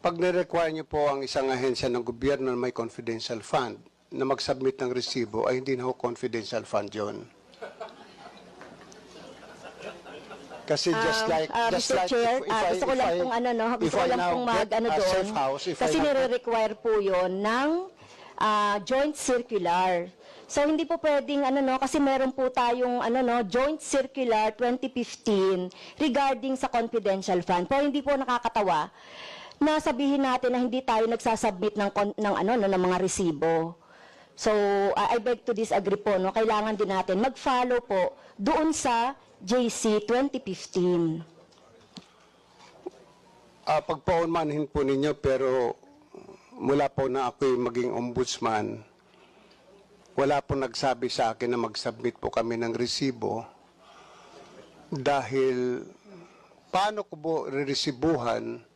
Pag nirequire niyo po ang isang ahensya ng gobyerno na may confidential fund na mag-submit ng resibo, ay hindi na ho confidential fund yon. Kasi just Um, like, ah, just Mr. like Chair, if, if ah, I, gusto ko lang pong ano, no, if gusto ko I lang now pong mag, get ano a doon, safe house, if kasi I nire-require po yon ng ah, joint circular. So hindi po pwedeng ano no kasi meron po tayong ano no joint circular 2015 regarding sa confidential fund. Po hindi po nakakatawa na sabihin natin na hindi tayo nagsasubmit ng ng ano no ng mga resibo. So ah, I beg to disagree po no kailangan din natin mag-follow po doon sa JC 2015. Ah, pagpaunmanhin po ninyo pero mula po na ako'y maging ombudsman, wala po nagsabi sa akin na mag-submit po kami ng resibo dahil paano ko po reresibuhan